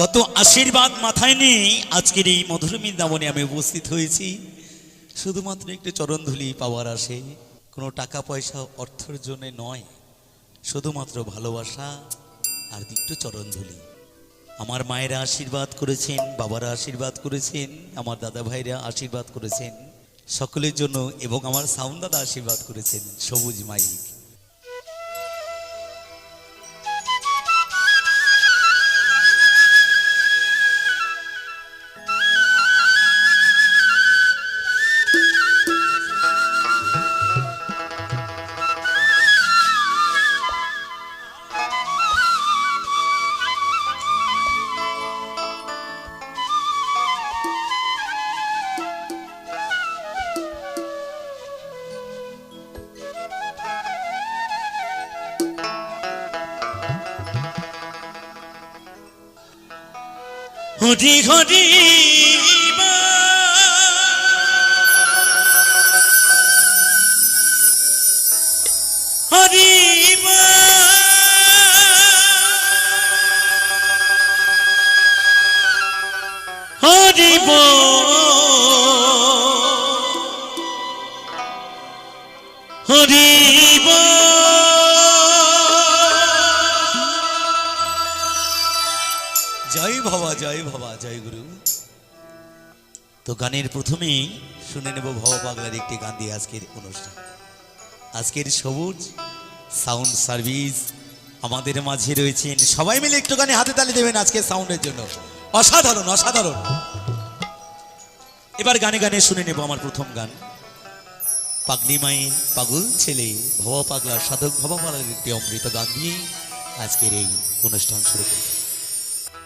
কত আশীর্বাদ মাথায় নিয়ে আজকের এই মধুর বৃন্দাবনে আমি উপস্থিত হয়েছি। শুধুমাত্র একটু চরণধুলি পাওয়ার আসে। কোনো টাকা, পয়সা, অর্থের জন্য নয়। শুধুমাত্র ভালোবাসা আর একটু চরণধুলি। আমার মায়েরা আশীর্বাদ করেছেন, বাবারা আশীর্বাদ করেছেন, আমার দাদা ভাইরা আশীর্বাদ করেছেন। সকলের জন্য এবং আমার সাউন্ড দাদা আশীর্বাদ করেছেন। সবুজ মাইক। হরি হরি জয় বাবা জয় বাবা জয় গুরু। তো গানের প্রথমেই শুনে নেব ভব পাগলার একটি গান দিয়ে আজকের অনুষ্ঠান। আজকের সবুজ সাউন্ড সার্ভিস আমাদের মাঝে রয়েছেন। সবাই মিলে একটু গানে হাতে তালি দেবেন আজকের সাউন্ডের জন্য। অসাধারণ অসাধারণ। এবার গানে গানে শুনে নেব আমার প্রথম গান। পাগলি মায়ের পাগল ছেলে ভব পাগলা সাধক ভব পাগলার একটি অমৃত গান দিয়ে আজকের এই অনুষ্ঠান শুরু করি না না না না,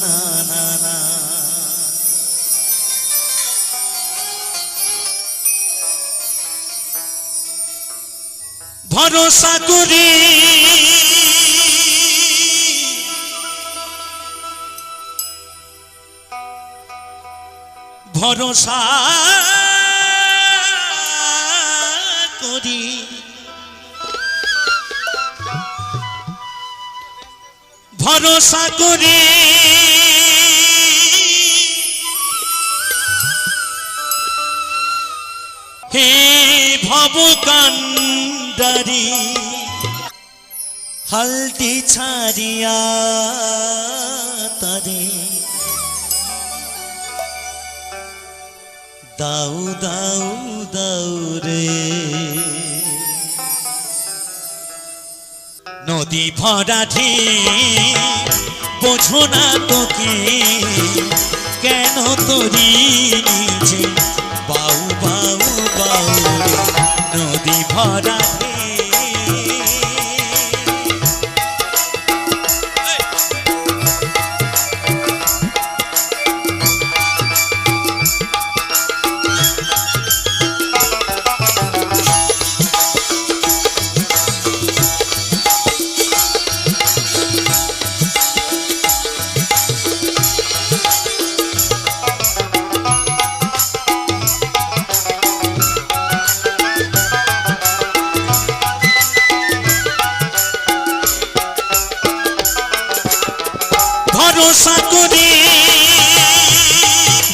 না সাকুরি ভরসা করি। ভরসা করি। হে ভবকান্ড ভবকান্ডারি হালটি ছাড়িয়া তারে দাউ দাউ দাউ নদী ভরা ঢেউ বোঝো না তোকে, কেন তোরি নিচে নদী ভরা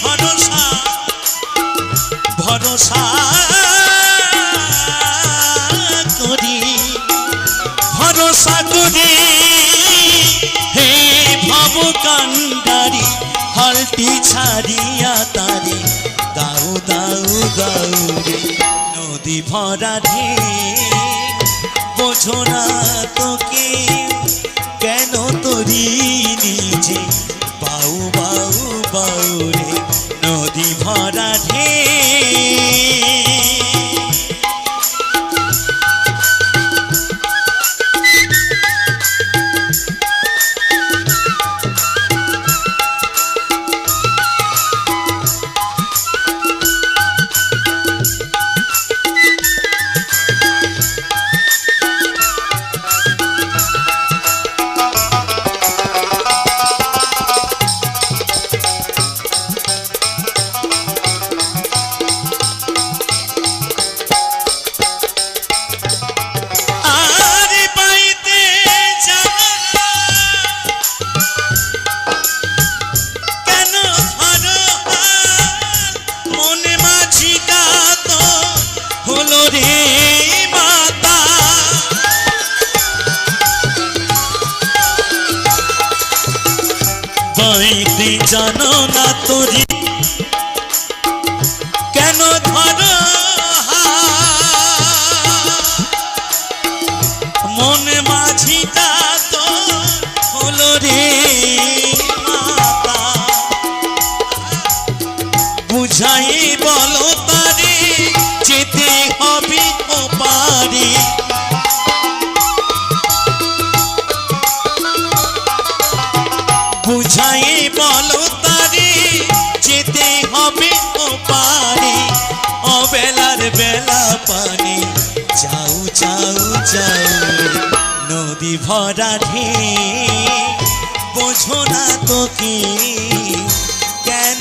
ভরসা ভরসা ভরসা হে ভব কান্ডারি হলটি ছাড়িয়া তারি। দাউ দাউ দাউ নদী ভরা ঢে। বোঝো না তোকে কেন তোরি। দূরে বইতে জানো না তোরি বুঝাই বলো তারে, যেতে হবে ও পারে অবেলার বেলা পানি। যাও যাও যাও, নদী ভরা ঢে বোঝো না তোকে, কেন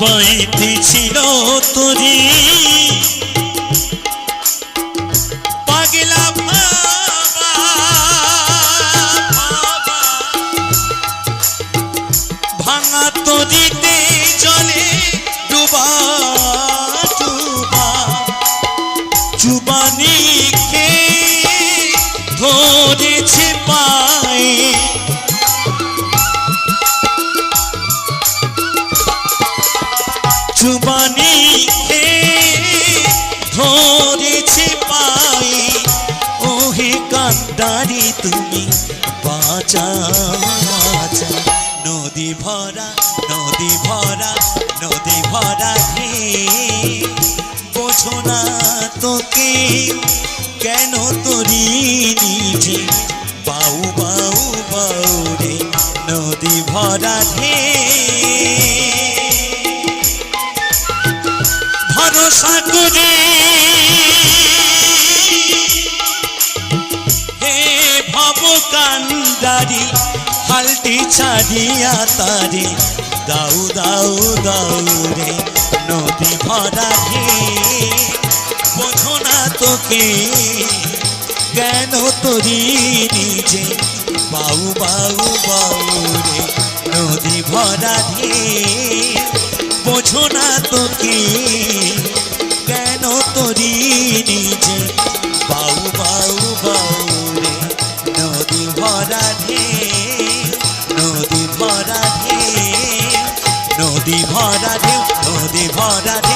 পাইতে ছিল তোরে। তুমি বাঁচা বাঁচা। নদী ভরা নদী ভরা নদী ভরা হে বোঝো না তোকে কেন তোরি নিজে? বাউ বাউ বাউ রে, নদী ভরা ঢে ছাড়িয়া তারে, দাউ দাউ দাউ রে নদী ভরা হে বোঝো না তোকে, কেন তোরি নিজে? বাউ বাউ বাউ রে নদী ভরা ঢে বোঝো না তোকে, কেন তোরি নিজে? ভরা ঢে নদী ভরা ঢে নদী ভরা ঢে